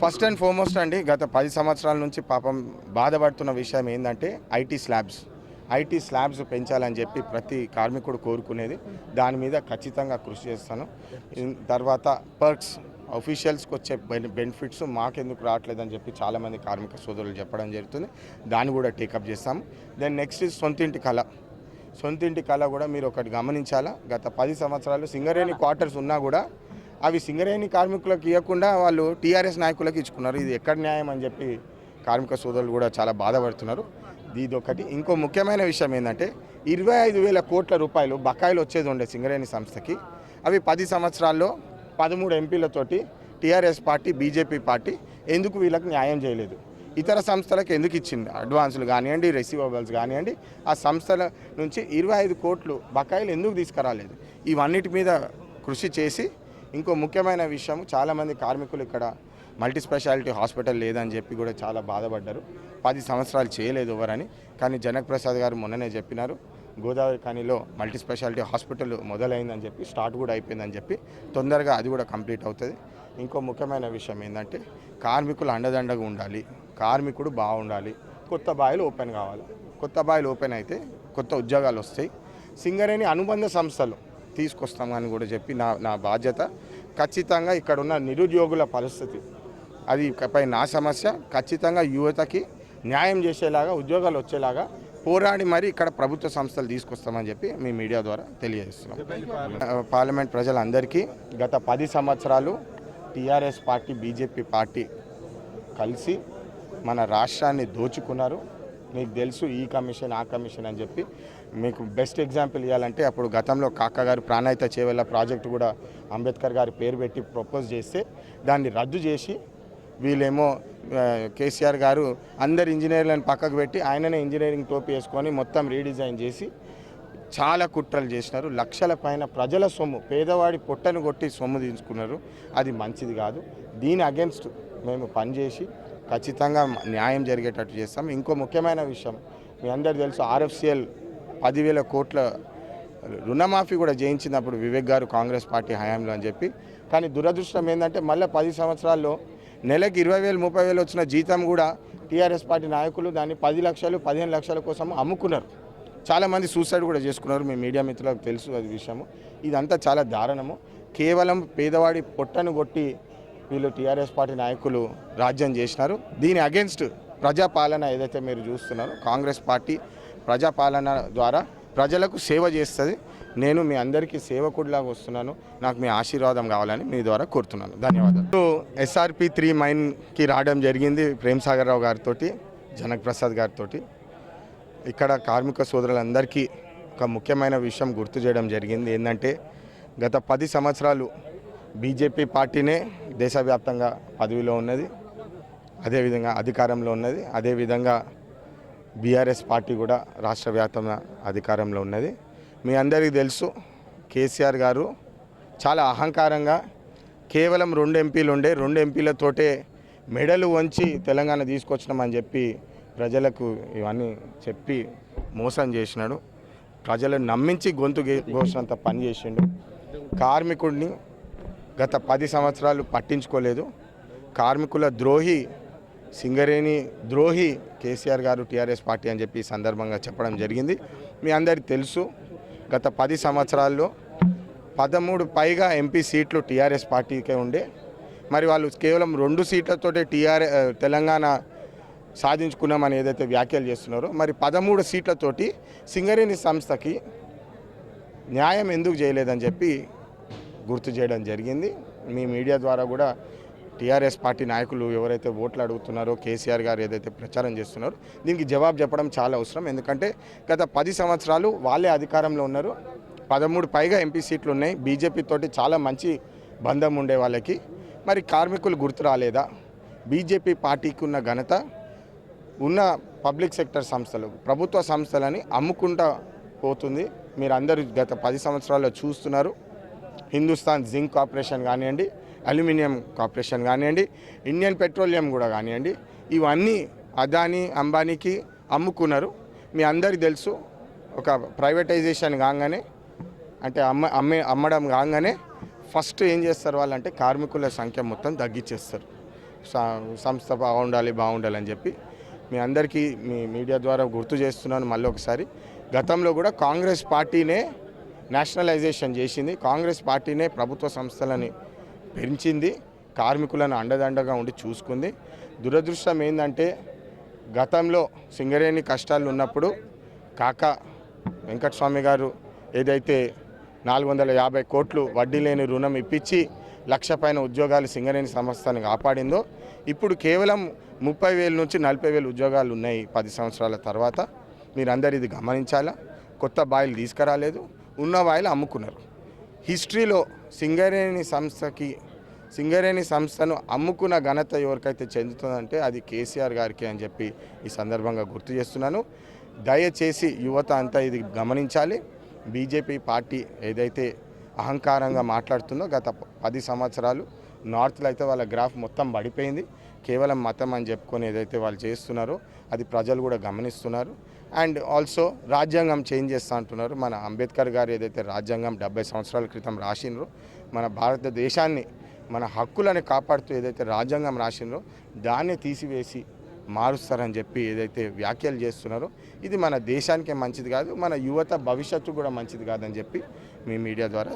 First and foremost అండి గత పది సంవత్సరాల నుంచి పాపం బాధపడుతున్న విషయం ఏంటంటే ఐటీ స్లాబ్స్. ఐటీ స్లాబ్స్ పెంచాలని చెప్పి ప్రతి కార్మికుడు కోరుకునేది. దాని మీద ఖచ్చితంగా కృషి చేస్తాను. తర్వాత పర్క్స్ అఫీషియల్స్కి వచ్చే బెనిఫిట్స్ మాకెందుకు రావట్లేదని చెప్పి చాలామంది కార్మిక సోదరులు చెప్పడం జరుగుతుంది. దాన్ని కూడా టేకప్ చేస్తాం. దెన్ నెక్స్ట్ సొంతింటి కళ. సొంతింటి కళ కూడా మీరు ఒకటి గమనించాలా? గత పది సంవత్సరాలు సింగరేణి క్వార్టర్స్ ఉన్నా కూడా అవి సింగరేణి కార్మికులకు ఇవ్వకుండా వాళ్ళు టీఆర్ఎస్ నాయకులకు ఇచ్చుకున్నారు. ఇది ఎక్కడ న్యాయం అని చెప్పి కార్మిక సోదరులు కూడా చాలా బాధపడుతున్నారు. ఇది ఒకటి ఇంకో ముఖ్యమైన విషయం ఏంటంటే ఇరవై ఐదు వేల కోట్ల రూపాయలు బకాయిలు వచ్చేది ఉండే సింగరేణి సంస్థకి. అవి పది సంవత్సరాల్లో పదమూడు ఎంపీలతోటి టీఆర్ఎస్ పార్టీ బీజేపీ పార్టీ ఎందుకు వీళ్ళకి న్యాయం చేయలేదు? ఇతర సంస్థలకు ఎందుకు ఇచ్చింది? అడ్వాన్సులు కానివ్వండి రిసీవబుల్స్ కానివ్వండి ఆ సంస్థల నుంచి ఇరవై ఐదు కోట్లు బకాయిలు ఎందుకు తీసుకురాలేదు? ఇవన్నిటి మీద కృషి చేసి ఇంకో ముఖ్యమైన విషయం చాలామంది కార్మికులు ఇక్కడ మల్టీ స్పెషాలిటీ హాస్పిటల్ లేదని చెప్పి కూడా చాలా బాధపడ్డారు. పది సంవత్సరాలు చేయలేదు ఎవరని కానీ జనక్ ప్రసాద్ గారు మొన్ననే చెప్పినారు గోదావరి ఖనిలో మల్టీ స్పెషాలిటీ హాస్పిటల్ మొదలైందని చెప్పి స్టార్ట్ కూడా అయిపోయిందని చెప్పి తొందరగా అది కూడా కంప్లీట్ అవుతుంది. ఇంకో ముఖ్యమైన విషయం ఏంటంటే కార్మికులు అండదండగా ఉండాలి కార్మికుడు బాగుండాలి కొత్త బాయిలు ఓపెన్ కావాలి. కొత్త బాయిలు ఓపెన్ అయితే కొత్త ఉద్యోగాలు వస్తాయి. సింగరేణి అనుబంధ సంస్థలు తీసుకొస్తామని కూడా చెప్పి నా నా బాధ్యత. ఖచ్చితంగా ఇక్కడ ఉన్న నిరుద్యోగుల పరిస్థితి. అది పై నా సమస్య. ఖచ్చితంగా యువతకి న్యాయం చేసేలాగా ఉద్యోగాలు వచ్చేలాగా పోరాడి మరి ఇక్కడ ప్రభుత్వ సంస్థలు తీసుకొస్తామని చెప్పి మీ మీడియా ద్వారా తెలియజేస్తున్నాం. పార్లమెంట్ ప్రజలందరికీ గత పది సంవత్సరాలు టీఆర్ఎస్ పార్టీ బీజేపీ పార్టీ కలిసి మన రాష్ట్రాన్ని దోచుకున్నారు. మీకు తెలుసు ఈ కమిషన్ ఆ కమిషన్ అని చెప్పి మీకు బెస్ట్ ఎగ్జాంపుల్ ఇవ్వాలంటే అప్పుడు గతంలో కాకా గారు ప్రాణాయిత చేవెళ్ళ ప్రాజెక్టు కూడా అంబేద్కర్ గారి పేరు పెట్టి ప్రపోజ్ చేస్తే దాన్ని రద్దు చేసి వీళ్ళేమో కేసీఆర్ గారు అందరు ఇంజనీర్లను పక్కకు పెట్టి ఆయననే ఇంజనీరింగ్ టోపీ వేసుకొని మొత్తం రీడిజైన్ చేసి చాలా కుట్రలు చేసినారు. లక్షల పైన ప్రజల సొమ్ము పేదవాడి పొట్టను కొట్టి సొమ్ము తీసుకున్నారు. అది మంచిది కాదు. దీని అగెన్స్ట్ మేము పనిచేసి ఖచ్చితంగా న్యాయం జరిగేటట్టు చేస్తాం. ఇంకో ముఖ్యమైన విషయం మీ అందరు తెలుసు ఆర్ఎఫ్సిఎల్ పదివేల కోట్ల రుణమాఫీ కూడా చేయించినప్పుడు వివేక్ గారు కాంగ్రెస్ పార్టీ హయాంలో అని చెప్పి. కానీ దురదృష్టం ఏంటంటే మళ్ళీ పది సంవత్సరాల్లో నెలకి ఇరవై వేలు ముప్పై వేలు వచ్చిన జీతం కూడా టీఆర్ఎస్ పార్టీ నాయకులు దాన్ని పది లక్షలు పదిహేను లక్షల కోసం అమ్ముకున్నారు. చాలామంది సూసైడ్ కూడా చేసుకున్నారు. మీ మీడియా మిత్రులకు తెలుసు అది విషయము. ఇదంతా చాలా దారుణము. కేవలం పేదవాడి పొట్టను కొట్టి వీళ్ళు టీఆర్ఎస్ పార్టీ నాయకులు రాజ్యం చేసినారు. దీని అగెన్స్ట్ ప్రజాపాలన ఏదైతే మీరు చూస్తున్నారో కాంగ్రెస్ పార్టీ ప్రజాపాలన ద్వారా ప్రజలకు సేవ చేస్తుంది. నేను మీ అందరికీ సేవకుడిలాగా వస్తున్నాను. నాకు మీ ఆశీర్వాదం కావాలని మీ ద్వారా కోరుతున్నాను. ధన్యవాదాలు. ఎస్ఆర్పి త్రీ మైన్కి రావడం జరిగింది ప్రేమ్ సాగర్ రావు గారితో జనక్ ప్రసాద్ గారితో ఇక్కడ కార్మిక సోదరులందరికీ ఒక ముఖ్యమైన విషయం గుర్తు చేయడం జరిగింది. ఏంటంటే గత పది సంవత్సరాలు బీజేపీ పార్టీనే దేశవ్యాప్తంగా పదవిలో ఉన్నది అదేవిధంగా అధికారంలో ఉన్నది అదేవిధంగా బీఆర్ఎస్ పార్టీ కూడా రాష్ట్ర వ్యాప్తంగా అధికారంలో ఉన్నది. మీ అందరికీ తెలుసు కేసీఆర్ గారు చాలా అహంకారంగా కేవలం రెండు ఎంపీలు ఉండే రెండు ఎంపీలతోటే మెడలు వంచి తెలంగాణ తీసుకొచ్చినామని చెప్పి ప్రజలకు ఇవన్నీ చెప్పి మోసం చేసినాడు. ప్రజలను నమ్మించి గొంతు గోసినంత కోసినంత పని చేసిండు. కార్మికుడిని గత పది సంవత్సరాలు పట్టించుకోలేదు. కార్మికుల ద్రోహి సింగరేణి ద్రోహి కేసీఆర్ గారు టీఆర్ఎస్ పార్టీ అని చెప్పి సందర్భంగా చెప్పడం జరిగింది. మీ అందరికి తెలుసు గత పది సంవత్సరాల్లో పదమూడు పైగా ఎంపీ సీట్లు టీఆర్ఎస్ పార్టీకే ఉండే. మరి వాళ్ళు కేవలం రెండు సీట్లతోటే టీఆర్ తెలంగాణ సాధించుకున్నామని ఏదైతే వ్యాఖ్యలు చేస్తున్నారో మరి పదమూడు సీట్లతోటి సింగరేణి సంస్థకి న్యాయం ఎందుకు చేయలేదని చెప్పి గుర్తు చేయడం జరిగింది. మీ మీడియా ద్వారా కూడా టీఆర్ఎస్ పార్టీ నాయకులు ఎవరైతే ఓట్లు అడుగుతున్నారో కేసీఆర్ గారు ఏదైతే ప్రచారం చేస్తున్నారో దీనికి జవాబు చెప్పడం చాలా అవసరం. ఎందుకంటే గత పది సంవత్సరాలు వాళ్ళే అధికారంలో ఉన్నారు. పదమూడు పైగా ఎంపీ సీట్లు ఉన్నాయి. బీజేపీ తోటి చాలా మంచి బంధం ఉండే వాళ్ళకి. మరి కార్మికులు గుర్తు రాలేదా? బీజేపీ పార్టీకి ఉన్న ఘనత ఉన్న పబ్లిక్ సెక్టర్ సంస్థలు ప్రభుత్వ సంస్థలని అమ్ముకుంటా పోతుంది. మీరు అందరూ గత పది సంవత్సరాల్లో చూస్తున్నారు. హిందుస్థాన్ జింక్ కార్పొరేషన్ కానివ్వండి అల్యూమినియం కార్పొరేషన్ కానివ్వండి ఇండియన్ పెట్రోలియం కూడా కానివ్వండి ఇవన్నీ అదానీ అంబానీకి అమ్ముకున్నారు. మీ అందరికీ తెలుసు ఒక ప్రైవేటైజేషన్ కాగానే అంటే అమ్మ అమ్మే అమ్మడం కాగానే ఫస్ట్ ఏం చేస్తారు వాళ్ళంటే కార్మికుల సంఖ్య మొత్తం తగ్గించేస్తారు. సంస్థ బాగుండాలి బాగుండాలి అని చెప్పి మీ అందరికీ మీ మీడియా ద్వారా గుర్తు చేస్తున్నాను మళ్ళీ ఒకసారి. గతంలో కూడా కాంగ్రెస్ పార్టీనే నేషనలైజేషన్ చేసింది. కాంగ్రెస్ పార్టీనే ప్రభుత్వ సంస్థలని పెంచింది. కార్మికులను అండదండగా ఉండి చూసుకుంది. దురదృష్టం ఏంటంటే గతంలో సింగరేణి కష్టాలు ఉన్నప్పుడు కాకా వెంకటస్వామి గారు ఏదైతే నాలుగు వందల యాభై కోట్లు వడ్డీ లేని రుణం ఇప్పించి లక్ష పైన ఉద్యోగాలు సింగరేణి సంస్థను కాపాడిందో ఇప్పుడు కేవలం ముప్పై వేల నుంచి నలభై వేల ఉద్యోగాలు ఉన్నాయి పది సంవత్సరాల తర్వాత. మీరందరూ ఇది గమనించాలా? కొత్త బాయిలు తీసుకురాలేదు. ఉన్న వాళ్ళు అమ్ముకున్నారు. హిస్టరీలో సింగరేణి సంస్థకి సింగరేణి సంస్థను అమ్ముకున్న ఘనత ఎవరికైతే చెందుతుందంటే అది కేసీఆర్ గారికి అని చెప్పి ఈ సందర్భంగా గుర్తు చేస్తున్నాను. దయచేసి యువత అంతా ఇది గమనించాలి. బీజేపీ పార్టీ ఏదైతే అహంకారంగా మాట్లాడుతుందో గత పది సంవత్సరాలు నార్త్లో అయితే వాళ్ళ గ్రాఫ్ మొత్తం పడిపోయింది. కేవలం మతం అని చెప్పుకొని ఏదైతే వాళ్ళు చేస్తున్నారో అది ప్రజలు కూడా గమనిస్తున్నారు. అండ్ ఆల్సో రాజ్యాంగం చేంజ్ చేస్తా అంటున్నారు. మన అంబేద్కర్ గారు ఏదైతే రాజ్యాంగం డెబ్బై సంవత్సరాల క్రితం రాసిండ్రో మన భారతదేశాన్ని మన హక్కులను కాపాడుతూ ఏదైతే రాజ్యాంగం రాసిండ్రో దాన్ని తీసివేసి మారుస్తారని చెప్పి ఏదైతే వ్యాఖ్యలు చేస్తున్నారో ఇది మన దేశానికే మంచిది కాదు మన యువత భవిష్యత్తు కూడా మంచిది కాదని చెప్పి మీ మీడియా ద్వారా